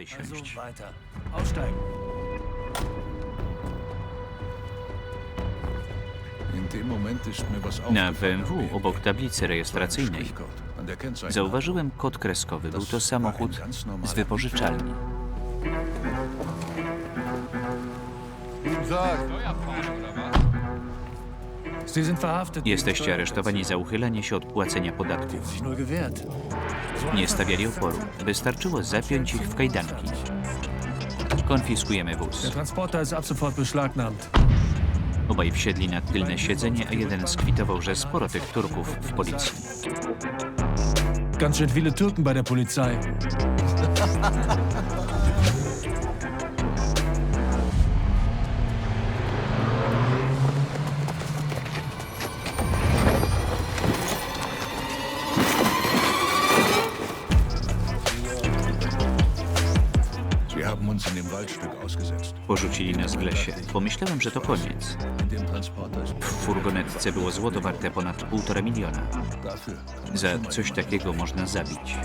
wysiąść. weiter. Aussteigen. Na. BMW obok tablicy rejestracyjnej zauważyłem kod kreskowy. Był to samochód z wypożyczalni. Sind verhaftet. Jesteście aresztowani za uchylenie się od płacenia podatków. Nie stawiali oporu. Wystarczyło zapiąć ich w kajdanki. Konfiskujemy wóz. Obaj wsiedli na tylne siedzenie, a jeden skwitował, że sporo tych Turków w policji. Ganz schön viele Türken bei der Polizei. Porzucili nas w lesie. Pomyślałem, że to koniec. W furgonetce było złoto warte ponad półtora miliona. Za coś takiego można zabić.